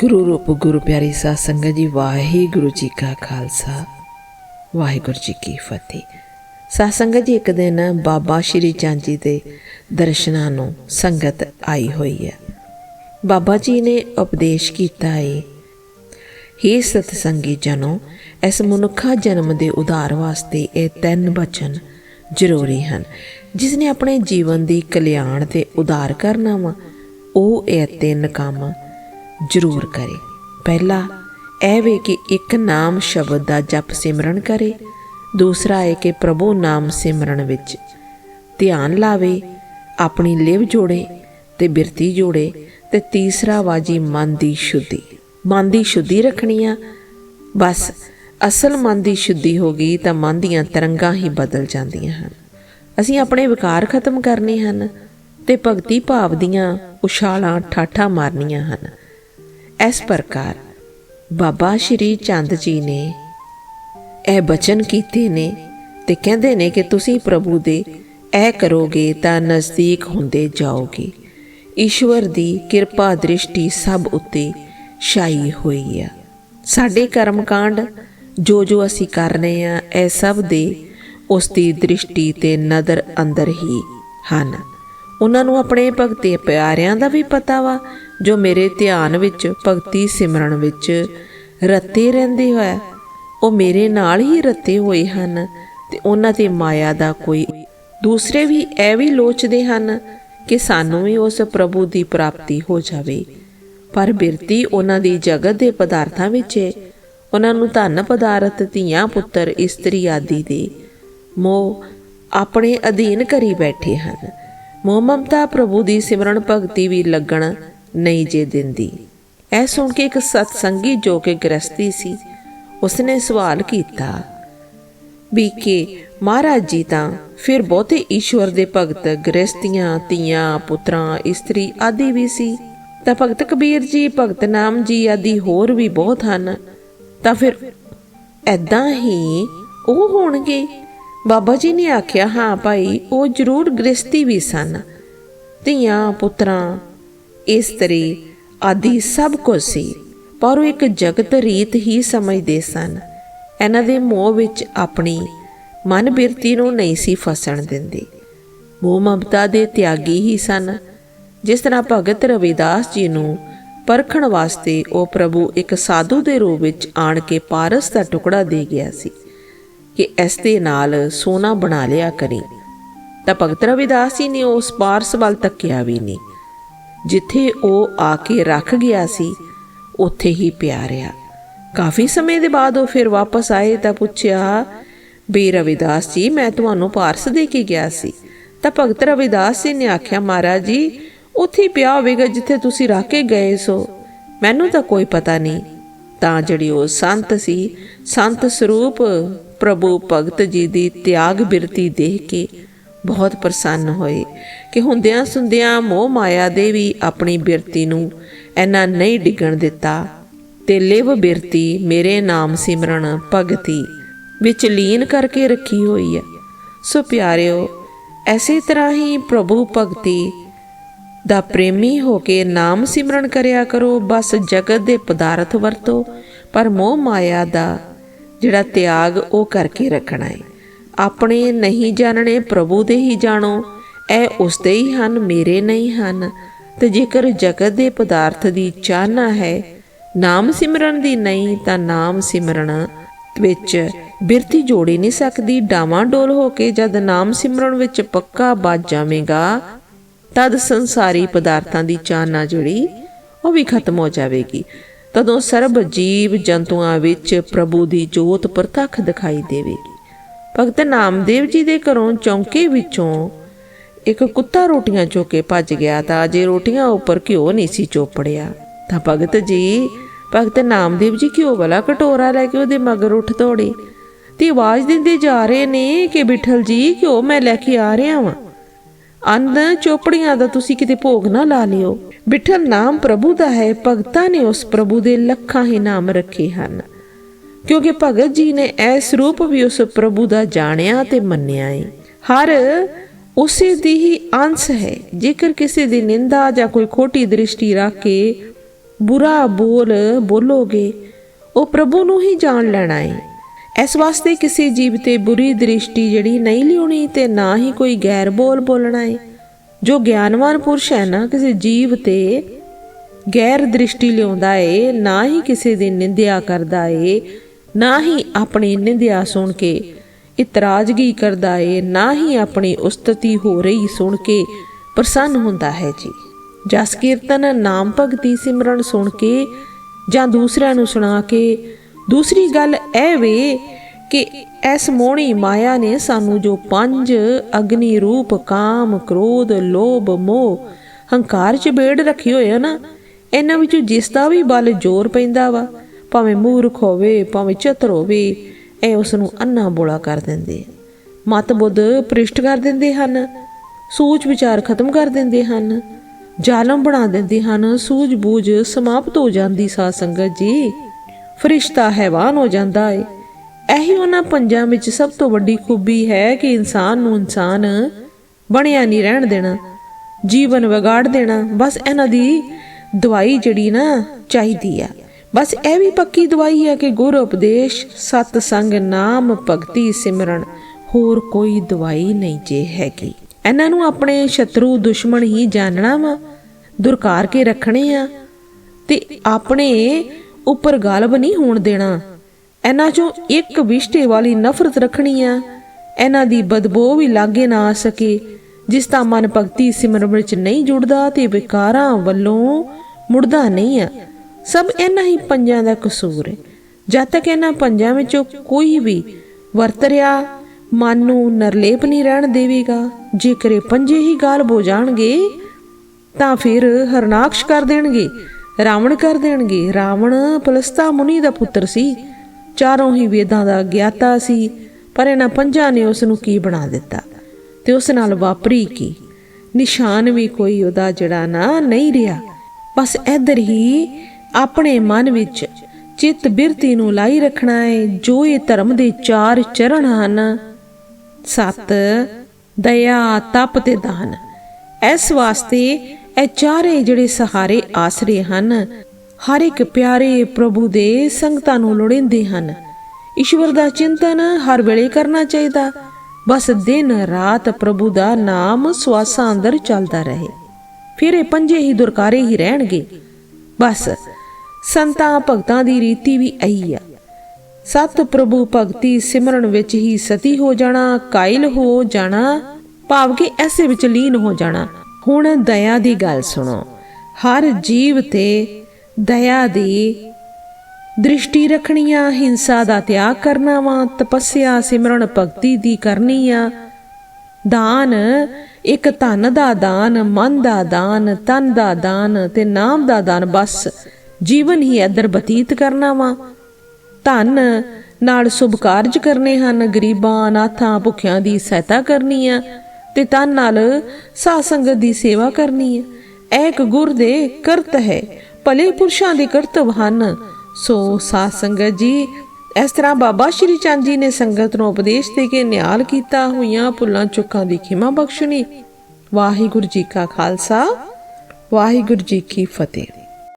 ਗੁਰੂ ਰੂਪ ਗੁਰੂ ਪਿਆਰੀ ਸਾਧ ਸੰਗਤ ਜੀ, ਵਾਹਿਗੁਰੂ ਜੀ ਕਾ ਖਾਲਸਾ। ਵਾਹਿਗੁਰੂ ਜੀ ਕੀ ਫਤਿਹ। ਸਾਧ ਸੰਗਤ ਜੀ, ਇੱਕ ਦਿਨ ਬਾਬਾ ਸ਼੍ਰੀ ਚੰਦ ਜੀ ਦੇ ਦਰਸ਼ਨਾਂ ਨੂੰ ਸੰਗਤ ਆਈ ਹੋਈ ਹੈ। ਬਾਬਾ ਜੀ ਨੇ ਉਪਦੇਸ਼ ਕੀਤਾ ਹੈ ਹੀ ਸਤਸੰਗੀ ਜਨੋ, ਇਸ ਮਨੁੱਖਾ ਜਨਮ ਦੇ ਉਧਾਰ ਵਾਸਤੇ ਇਹ ਤਿੰਨ ਬਚਨ ਜ਼ਰੂਰੀ ਹਨ। ਜਿਸ ਨੇ ਆਪਣੇ ਜੀਵਨ ਦੀ ਕਲਿਆਣ ਤੇ ਉਧਾਰ ਕਰਨਾ ਵਾ, ਉਹ ਇਹ ਤਿੰਨ ਕੰਮ ਜ਼ਰੂਰ ਕਰੇ। ਪਹਿਲਾ ਇਹ ਵੇ ਕਿ ਇੱਕ ਨਾਮ ਸ਼ਬਦ ਦਾ ਜਪ ਸਿਮਰਨ ਕਰੇ, ਦੂਸਰਾ ਹੈ ਕਿ ਪ੍ਰਭੂ ਨਾਮ ਸਿਮਰਨ ਵਿੱਚ ਧਿਆਨ ਲਾਵੇ, ਆਪਣੀ ਲਿਵ ਜੋੜੇ ਤੇ ਬਿਰਤੀ ਜੋੜੇ ਤੇ ਤੀਸਰਾ ਵਾਜੀ ਮਨ ਦੀ ਸ਼ੁੱਧੀ। ਮਨ ਦੀ ਸ਼ੁੱਧੀ ਰੱਖਣੀ ਆ। ਬਸ ਅਸਲ ਮਨ ਦੀ ਸ਼ੁੱਧੀ ਹੋ ਗਈ ਤਾਂ ਮਨ ਦੀਆਂ ਤਰੰਗਾਂ ਹੀ ਬਦਲ ਜਾਂਦੀਆਂ ਹਨ। ਅਸੀਂ ਆਪਣੇ ਵਿਕਾਰ ਖਤਮ ਕਰਨੇ ਹਨ ਤੇ ਭਗਤੀ ਭਾਵ ਦੀਆਂ ਉਛਾਲਾਂ ਠਾਠਾ ਮਾਰਨੀਆਂ ਹਨ। ਇਸ ਪ੍ਰਕਾਰ ਬਾਬਾ ਸ਼੍ਰੀ ਚੰਦ ਜੀ ਨੇ ਇਹ ਬਚਨ ਕੀਤੇ ਨੇ ਤੇ ਕਹਿੰਦੇ ਨੇ ਕਿ ਤੁਸੀਂ ਪ੍ਰਭੂ ਦੇ ਇਹ ਕਰੋਗੇ ਤਾਂ ਨਜ਼ਦੀਕ ਹੁੰਦੇ ਜਾਓਗੇ। ਈਸ਼ਵਰ ਦੀ ਕਿਰਪਾ ਦ੍ਰਿਸ਼ਟੀ ਸਭ ਉੱਤੇ ਛਾਈ ਹੋਈ ਆ। ਸਾਡੇ ਕਰਮਕਾਂਡ ਜੋ ਜੋ ਅਸੀਂ ਕਰ ਰਹੇ ਆ ਇਹ ਸਭ ਦੇ ਉਸ ਦੀ ਦ੍ਰਿਸ਼ਟੀ ਤੇ ਨਜ਼ਰ ਅੰਦਰ ਹੀ ਹਨ। ਉਹਨਾਂ ਨੂੰ ਆਪਣੇ ਭਗਤੇ ਪਿਆਰਿਆਂ ਦਾ ਵੀ ਪਤਾ ਵਾ ਜੋ ਮੇਰੇ ਧਿਆਨ ਵਿੱਚ, ਭਗਤੀ ਸਿਮਰਨ ਵਿੱਚ ਰਤੇ ਰਹਿੰਦੇ ਹੋਇਆ ਉਹ ਮੇਰੇ ਨਾਲ ਹੀ ਰਤੇ ਹੋਏ ਹਨ ਤੇ ਉਹਨਾਂ ਤੇ ਮਾਇਆ ਦਾ ਕੋਈ ਦੂਸਰੇ ਵੀ ਇਹ ਵੀ ਲੋਚਦੇ ਹਨ ਕਿ ਸਾਨੂੰ ਵੀ ਉਸ ਪ੍ਰਭੂ ਦੀ ਪ੍ਰਾਪਤੀ ਹੋ ਜਾਵੇ। ਪਰ ਬਿਰਤੀ ਉਹਨਾਂ ਦੀ ਜਗਤ ਦੇ ਪਦਾਰਥਾਂ ਵਿੱਚ ਹੈ ਉਹਨਾਂ ਨੂੰ ਧਨ ਪਦਾਰਥ, ਧੀਆਂ, ਪੁੱਤਰ, ਇਸਤਰੀ ਆਦਿ ਦੇ ਮੋਹ ਆਪਣੇ ਅਧੀਨ ਕਰੀ ਬੈਠੇ ਹਨ। ਮੋਹ ਮਮਤਾ ਪ੍ਰਭੂ ਦੀ ਸਿਮਰਨ ਭਗਤੀ ਵੀ ਲੱਗਣ ਨਹੀਂ ਜੇ ਦਿੰਦੀ। ਇਹ ਸੁਣ ਕੇ ਇੱਕ ਸਤਸੰਗੀ ਜੋ ਕਿ ਗ੍ਰਸਤੀ ਸੀ, ਉਸਨੇ ਸਵਾਲ ਕੀਤਾ, ਵੀ ਕਿ ਮਹਾਰਾਜ ਜੀ ਤਾਂ ਫਿਰ ਬਹੁਤੇ ਈਸ਼ਵਰ ਦੇ ਭਗਤ ਗ੍ਰਸਤੀਆਂ ਧੀਆਂ, ਪੁੱਤਰਾਂ, ਇਸਤਰੀ ਆਦਿ ਵੀ ਸੀ। ਤਾਂ ਭਗਤ ਕਬੀਰ ਜੀ, ਭਗਤ ਨਾਮ ਜੀ ਆਦਿ ਹੋਰ ਵੀ ਬਹੁਤ ਹਨ। ਤਾਂ ਫਿਰ ਐਦਾਂ ਹੀ ਉਹ ਹੋਣਗੇ? ਬਾਬਾ ਜੀ ਨੇ ਆਖਿਆ, ਹਾਂ ਭਾਈ, ਉਹ ਜ਼ਰੂਰ ਗ੍ਰਸਤੀ ਵੀ ਸਨ। ਧੀਆਂ, ਪੁੱਤਰਾਂ ਇਸਤਰੀ ਆਦਿ ਸਭ ਕੁਝ ਸੀ, ਪਰ ਉਹ ਇੱਕ ਜਗਤ ਰੀਤ ਹੀ ਸਮਝਦੇ ਸਨ। ਇਹਨਾਂ ਦੇ ਮੋਹ ਵਿੱਚ ਆਪਣੀ ਮਨ ਬਿਰਤੀ ਨੂੰ ਨਹੀਂ ਸੀ ਫਸਣ ਦਿੰਦੇ। ਮੋਹ ਮਮਤਾ ਦੇ ਤਿਆਗੀ ਹੀ ਸਨ। ਜਿਸ ਤਰ੍ਹਾਂ ਭਗਤ ਰਵਿਦਾਸ ਜੀ ਨੂੰ ਪਰਖਣ ਵਾਸਤੇ ਉਹ ਪ੍ਰਭੂ ਇੱਕ ਸਾਧੂ ਦੇ ਰੂਪ ਵਿੱਚ ਆਣ ਕੇ ਪਾਰਸ ਦਾ ਟੁਕੜਾ ਦੇ ਗਿਆ ਸੀ ਕਿ ਇਸ ਦੇ ਨਾਲ ਸੋਨਾ ਬਣਾ ਲਿਆ ਕਰੀ। ਤਾਂ ਭਗਤ ਰਵਿਦਾਸ ਜੀ ਨੇ ਉਸ ਪਾਰਸ ਵੱਲ ਤੱਕਿਆ ਵੀ ਨਹੀਂ। ਜਿੱਥੇ ਉਹ ਆ ਕੇ ਰੱਖ ਗਿਆ ਸੀ, ਉੱਥੇ ਹੀ ਪਿਆ ਰਿਹਾ। ਕਾਫੀ ਸਮੇਂ ਦੇ ਬਾਅਦ ਉਹ ਫਿਰ ਵਾਪਸ ਆਏ ਤਾਂ ਪੁੱਛਿਆ ਵੀ ਰਵਿਦਾਸ ਜੀ, ਮੈਂ ਤੁਹਾਨੂੰ ਪਾਰਸ ਦੇ ਕੇ ਗਿਆ ਸੀ। ਤਾਂ ਭਗਤ ਰਵਿਦਾਸ ਜੀ ਨੇ ਆਖਿਆ, ਮਹਾਰਾਜ ਜੀ, ਉੱਥੇ ਪਿਆ ਹੋਵੇਗਾ ਜਿੱਥੇ ਤੁਸੀਂ ਰੱਖ ਕੇ ਗਏ ਸੋ। ਮੈਨੂੰ ਤਾਂ ਕੋਈ ਪਤਾ ਨਹੀਂ। ਤਾਂ ਜਿਹੜੀ ਉਹ ਸੰਤ ਸੀ, ਸੰਤ ਸਰੂਪ ਪ੍ਰਭੂ ਭਗਤ ਜੀ ਦੀ ਤਿਆਗ ਬਿਰਤੀ ਦੇਖ ਕੇ ਬਹੁਤ ਪ੍ਰਸੰਨ ਹੋਏ ਕਿ ਹੁੰਦਿਆਂ ਸੁੰਦਿਆਂ ਮੋਹ ਮਾਇਆ ਦੇ ਵੀ ਆਪਣੀ ਬਿਰਤੀ ਨੂੰ ਐਨਾ ਨਹੀਂ ਡਿੱਗਣ ਦਿੱਤਾ ਤੇ ਲਿਵ ਬਿਰਤੀ ਮੇਰੇ ਨਾਮ ਸਿਮਰਨ ਭਗਤੀ ਵਿੱਚ ਲੀਨ ਕਰਕੇ ਰੱਖੀ ਹੋਈ ਹੈ। ਸੋ ਪਿਆਰਿਓ, ਐਸੇ ਤਰ੍ਹਾਂ ਹੀ ਪ੍ਰਭੂ ਭਗਤੀ ਦਾ ਪ੍ਰੇਮੀ ਹੋ ਕੇ ਨਾਮ ਸਿਮਰਨ ਕਰਿਆ ਕਰੋ, ਬਸ ਜਗਤ ਦੇ ਪਦਾਰਥ ਵਰਤੋ, ਪਰ ਮੋਹ ਮਾਇਆ ਦਾ ਜਿਹੜਾ ਤਿਆਗ ਉਹ ਕਰਕੇ ਰੱਖਣਾ ਹੈ। ਆਪਣੇ ਨਹੀਂ ਜਾਣਨੇ ਪ੍ਰਭੂ ਦੇ ਹੀ ਜਾਣੋ, ਇਹ ਉਸ ਦੇ ਹੀ ਹਨ, ਮੇਰੇ ਨਹੀਂ ਹਨ। ਤੇ ਜੇਕਰ ਜਗਤ ਦੇ ਪਦਾਰਥ ਦੀ ਚਾਹਨਾ ਹੈ, ਨਾਮ ਸਿਮਰਨ ਦੀ ਨਹੀਂ, ਤਾਂ ਨਾਮ ਸਿਮਰਨ ਵਿੱਚ ਬਿਰਤੀ ਜੋੜੀ ਨਹੀਂ ਸਕਦੀ। ਡਾਵਾਂ ਡੋਲ ਹੋ ਕੇ ਜਦ ਨਾਮ ਸਿਮਰਨ ਵਿੱਚ ਪੱਕਾ ਬਾਜ ਜਾਵੇਗਾ, ਤਦ ਸੰਸਾਰੀ ਪਦਾਰਥਾਂ ਦੀ ਚਾਹਨਾ ਜਿਹੜੀ, ਉਹ ਵੀ ਖਤਮ ਹੋ ਜਾਵੇਗੀ। ਤਦੋਂ ਸਰਬ ਜੀਵ ਜੰਤੂਆਂ ਵਿੱਚ ਪ੍ਰਭੂ ਦੀ ਜੋਤ ਪ੍ਰਤੱਖ ਦਿਖਾਈ ਦੇਵੇਗੀ। ਭਗਤ ਨਾਮਦੇਵ ਜੀ ਦੇ ਘਰੋਂ ਚੌਂਕੇ ਵਿੱਚੋਂ ਇੱਕ ਕੁੱਤਾ ਰੋਟੀਆਂ ਚੋ ਕੇ ਭੱਜ ਗਿਆ ਤਾਂ ਅਜੇ ਰੋਟੀਆਂ ਉੱਪਰ ਘਿਓ ਨਹੀਂ ਸੀ ਚੋਪੜਿਆ। ਤਾਂ ਭਗਤ ਜੀ, ਭਗਤ ਨਾਮਦੇਵ ਜੀ ਘਿਓ ਵਾਲਾ ਕਟੋਰਾ ਲੈ ਕੇ ਉਹਦੇ ਮਗਰ ਉੱਠ ਤੋੜੇ ਤੇ ਆਵਾਜ਼ ਦਿੰਦੇ ਜਾ ਰਹੇ ਨੇ ਕਿ ਬਿਠਲ ਜੀ, ਘਿਓ ਮੈਂ ਲੈ ਕੇ ਆ ਰਿਹਾ ਵਾਂ। ਅੰਨ ਚੋਪੜੀਆਂ ਦਾ ਤੁਸੀਂ ਕਿਤੇ ਭੋਗ ਨਾ ਲਾ ਲਿਓ। ਬਿਠਲ ਨਾਮ ਪ੍ਰਭੂ ਦਾ ਹੈ, ਭਗਤਾਂ ਨੇ ਉਸ ਪ੍ਰਭੂ ਦੇ ਲੱਖਾਂ ਹੀ ਨਾਮ ਰੱਖੇ ਹਨ। ਕਿਉਂਕਿ ਭਗਤ ਜੀ ਨੇ ਐਸ ਰੂਪ ਵੀ ਉਸ ਪ੍ਰਭੂ ਦਾ ਜਾਣਿਆ ਤੇ ਮੰਨਿਆ ਹੈ ਹਰ ਉਸੇ ਦੀ ਹੀ ਅੰਸ਼ ਹੈ। ਜੇਕਰ ਕਿਸੇ ਦੀ ਨਿੰਦਾ ਜਾਂ ਕੋਈ ਖੋਟੀ ਦ੍ਰਿਸ਼ਟੀ ਰੱਖ ਕੇ ਬੁਰਾ ਬੋਲ ਬੋਲੋਗੇ, ਉਹ ਪ੍ਰਭੂ ਨੂੰ ਹੀ ਜਾਣ ਲੈਣਾ ਹੈ ਇਸ ਵਾਸਤੇ ਕਿਸੇ ਜੀਵ ਤੇ ਬੁਰੀ ਦ੍ਰਿਸ਼ਟੀ ਜਿਹੜੀ ਨਹੀਂ ਲਿਉਣੀ ਤੇ ਨਾ ਹੀ ਕੋਈ ਗੈਰ ਬੋਲ ਬੋਲਣਾ ਹੈ ਜੋ ਗਿਆਨਵਾਨ ਪੁਰਸ਼ ਹੈ ਨਾ, ਕਿਸੇ ਜੀਵ ਤੇ ਗੈਰ ਦ੍ਰਿਸ਼ਟੀ ਲਿਆਉਂਦਾ ਏ, ਨਾ ਹੀ ਕਿਸੇ ਦੀ ਨਿੰਦਿਆ ਕਰਦਾ ਏ ਨਾ ਹੀ ਆਪਣੀ ਨਿੰਦਿਆ ਸੁਣ ਕੇ। ਇਤਰਾਜ਼ਗੀ ਕਰਦਾ ਏ, ਨਾ ਹੀ ਆਪਣੀ ਉਸਤਤੀ ਹੋ ਰਹੀ ਸੁਣ ਕੇ ਪ੍ਰਸੰਨ ਹੁੰਦਾ ਹੈ ਜੀ। ਜਸ ਕੀਰਤਨ ਨਾਮ ਭਗਤੀ ਸਿਮਰਨ ਸੁਣ ਕੇ ਜਾਂ ਦੂਸਰਿਆਂ ਨੂੰ ਸੁਣਾ ਕੇ, ਦੂਸਰੀ ਗੱਲ ਇਹ ਵੇ ਕਿ ਇਸ ਮੋਹਣੀ ਮਾਇਆ ਨੇ ਸਾਨੂੰ ਜੋ ਪੰਜ ਅਗਨੀ ਰੂਪ, ਕਾਮ, ਕ੍ਰੋਧ, ਲੋਭ, ਮੋਹ, ਹੰਕਾਰ ਚ ਬੇੜ ਰੱਖੀ ਹੋਏ ਆ ਨਾ, ਇਹਨਾਂ ਵਿੱਚੋਂ ਜਿਸ ਦਾ ਵੀ ਬਲ ਜ਼ੋਰ ਪੈਂਦਾ ਵਾ ਭਾਵੇਂ ਮੂਰਖ ਹੋਵੇ, ਭਾਵੇਂ ਚਤਰ ਹੋਵੇ, ਇਹ ਉਸ ਨੂੰ ਅੰਨਾ ਬੋਲਾ ਕਰ ਦਿੰਦੇ ਮਤ ਬੁੱਧ ਪ੍ਰਿਸ਼ਟ ਕਰ ਦਿੰਦੇ ਹਨ ਸੋਚ ਵਿਚਾਰ ਖਤਮ ਕਰ ਦਿੰਦੇ ਹਨ, ਜ਼ਾਲਮ ਬਣਾ ਦਿੰਦੇ ਹਨ, ਸੂਝ-ਬੂਝ ਸਮਾਪਤ ਹੋ ਜਾਂਦੀ ਸਾਧ ਸੰਗਤ ਜੀ। ਫਰਿਸ਼ਤਾ ਹੈਵਾਨ ਹੋ ਜਾਂਦਾ ਏ। ਇਹੀ ਉਹਨਾਂ ਪੰਜਾਂ ਵਿੱਚ ਸਭ ਤੋਂ ਵੱਡੀ ਖੂਬੀ ਹੈ ਕਿ ਇਨਸਾਨ ਨੂੰ ਇਨਸਾਨ ਬਣਿਆ ਨਹੀਂ ਰਹਿਣ ਦੇਣਾ, ਜੀਵਨ ਵਿਗਾੜ ਦੇਣਾ, ਬਸ ਇਹਨਾਂ ਦੀ ਦਵਾਈ ਜਿਹੜੀ ਨਾ ਚਾਹੀਦੀ ਆ। ਬਸ ਇਹ ਵੀ ਪੱਕੀ ਦਵਾਈ ਹੈ ਕਿ ਗੁਰ ਉਪਦੇਸ਼, ਸਤ ਸੰਗ, ਨਾਮ, ਭਗਤੀ, ਸਿਮਰਨ, ਹੋਰ ਕੋਈ ਦਵਾਈ ਨਹੀਂ ਜੇ ਹੈਗੀ। ਇਹਨਾਂ ਨੂੰ ਆਪਣੇ ਸ਼ਤਰੂ ਦੁਸ਼ਮਣ ਹੀ ਜਾਣਨਾ ਵਾ, ਦੁਰਕਾਰ ਕੇ ਰੱਖਣੇ ਆ, ਤੇ ਆਪਣੇ ਉੱਪਰ ਗਾਲਬ ਨਹੀਂ ਹੋਣ ਦੇਣਾ। ਇਹਨਾਂ ਚੋਂ ਇੱਕ ਵਿਸ਼ਟੇ ਵਾਲੀ ਨਫ਼ਰਤ ਰੱਖਣੀ ਆ। ਇਹਨਾਂ ਦੀ ਬਦਬੋ ਵੀ ਲਾਗੇ ਨਾ ਆ ਸਕੇ, ਜਿਸ ਦਾ ਮਨ ਭਗਤੀ ਸਿਮਰਨ ਵਿੱਚ ਨਹੀਂ ਜੁੜਦਾ ਤੇ ਵਿਕਾਰਾਂ ਵੱਲੋਂ ਮੁੜਦਾ ਨਹੀਂ ਆ। ਸਭ ਇਹਨਾਂ ਹੀ ਪੰਜਾਂ ਦਾ ਕਸੂਰ ਹੈ। ਜਦ ਤੱਕ ਇਹਨਾਂ ਪੰਜਾਂ ਵਿੱਚੋਂ ਕੋਈ ਵੀ ਵਰਤ ਰਿਹਾ, ਮਨ ਨੂੰ ਨਰਲੇਪ ਨਹੀਂ ਰਹਿਣ ਦੇਵੇਗਾ। ਜੇਕਰ ਇਹ ਪੰਜੇ ਹੀ ਗਾਲ ਹੋ ਜਾਣਗੇ, ਤਾਂ ਫਿਰ ਹਰਨਾਕਸ਼ ਕਰ ਦੇਣਗੇ, ਰਾਵਣ ਕਰ ਦੇਣਗੇ। ਰਾਵਣ ਪਲਸਤਾ ਮੁਨੀ ਦਾ ਪੁੱਤਰ ਸੀ। ਚਾਰੋਂ ਹੀ ਵੇਦਾਂ ਦਾ ਗਿਆਤਾ ਸੀ, ਪਰ ਇਹਨਾਂ ਪੰਜਾਂ ਨੇ ਉਸ ਨੂੰ ਕੀ ਬਣਾ ਦਿੱਤਾ? ਤੇ ਉਸ ਨਾਲ ਵਾਪਰੀ ਕੀ? ਨਿਸ਼ਾਨ ਵੀ ਕੋਈ ਉਹਦਾ ਜਿਹੜਾ ਨਾ ਨਹੀਂ ਰਿਹਾ। ਬਸ ਇੱਧਰ ਹੀ ਆਪਣੇ ਮਨ ਵਿੱਚ ਚਿੱਤ ਬਿਰਤੀ ਨੂੰ ਲਾਈ ਰੱਖਣਾ ਹੈ, ਜੋ ਇਹ ਧਰਮ ਦੇ ਚਾਰ ਚਰਨ ਹਨ। ਸਤ, ਦਇਆ, ਤਪ ਤੇ ਦਾਨ। ਇਸ ਵਾਸਤੇ ਇਹ ਚਾਰੇ ਜਿਹੜੇ ਸਹਾਰੇ ਆਸਰੇ ਹਨ, ਹਰ ਇੱਕ ਪਿਆਰੇ ਪ੍ਰਭੂ ਦੇ ਸੰਗਤਾਂ ਨੂੰ ਲੋੜਿੰਦੇ ਹਨ। ਈਸ਼ਵਰ ਦਾ ਚਿੰਤਨ ਹਰ ਵੇਲੇ ਕਰਨਾ ਚਾਹੀਦਾ। ਬਸ ਦਿਨ ਰਾਤ ਪ੍ਰਭੂ ਦਾ ਨਾਮ ਸਵਾਸਾਂ ਅੰਦਰ ਚੱਲਦਾ ਰਹੇ। ਫਿਰ ਇਹ ਪੰਜੇ ਹੀ ਦੁਰਕਾਰੇ ਹੀ ਰਹਿਣਗੇ। ਬਸ ਸੰਤਾਂ ਭਗਤਾਂ ਦੀ ਰੀਤੀ ਵੀ ਇਹੀ ਆ। ਸਤ ਪ੍ਰਭੂ ਭਗਤੀ ਸਿਮਰਨ ਵਿੱਚ ਹੀ ਸਤੀ ਹੋ ਜਾਣਾ, ਕਾਇਲ ਹੋ ਜਾਣਾ, ਭਾਵ ਕਿ ਐਸੇ ਵਿੱਚ ਲੀਨ ਹੋ ਜਾਣਾ। ਹੁਣ ਦਇਆ ਦੀ ਗੱਲ ਸੁਣੋ। ਹਰ ਜੀਵ ਤੇ ਦਇਆ ਦੀ ਦ੍ਰਿਸ਼ਟੀ ਰੱਖਣੀ ਆ ਹਿੰਸਾ ਦਾ ਤਿਆਗ ਕਰਨਾ ਵਾ, ਤਪੱਸਿਆ ਸਿਮਰਨ ਭਗਤੀ ਦੀ ਕਰਨੀ ਆ। ਦਾਨ, ਇੱਕ ਧਨ ਦਾ ਦਾਨ, ਮਨ ਦਾ ਦਾਨ, ਤਨ ਦਾ ਦਾਨ ਤੇ ਨਾਮ ਦਾ ਦਾਨ, ਬਸ। ਜੀਵਨ ਹੀ ਅਦਰ ਬਤੀਤ ਕਰਨਾ ਵਾ। ਧਨ ਨਾਲ ਸੁਭ ਕਾਰਜ ਕਰਨੇ ਹਨ, ਗਰੀਬਾਂ, ਅਨਾਥਾਂ, ਭੁੱਖਿਆਂ ਦੀ ਸਹਾਇਤਾ ਕਰਨੀ ਆ ਤੇ ਤਨ ਨਾਲ ਸਾਧ ਸੰਗਤ ਦੀ ਸੇਵਾ ਕਰਨੀ ਹੈ ਇੱਕ ਗੁਰ ਦੇ ਕਰਤ ਹੈ, ਭਲੇ ਪੁਰਸ਼ਾਂ ਦੇ ਕਰਤਵ ਹਨ। ਸੋ ਸਾਧ ਸੰਗਤ ਜੀ, ਇਸ ਤਰ੍ਹਾਂ ਬਾਬਾ ਸ਼੍ਰੀ ਚੰਦ ਜੀ ਨੇ ਸੰਗਤ ਨੂੰ ਉਪਦੇਸ਼ ਦੇ ਕੇ ਨਿਹਾਲ ਕੀਤਾ ਹੋਈਆਂ ਭੁੱਲਾਂ ਚੁੱਕਾਂ ਦੀ ਖਿਮਾ ਬਖਸ਼ਣੀ। ਵਾਹਿਗੁਰੂ ਜੀ ਕਾ ਖਾਲਸਾ, ਵਾਹਿਗੁਰੂ ਜੀ ਕੀ ਫਤਿਹ।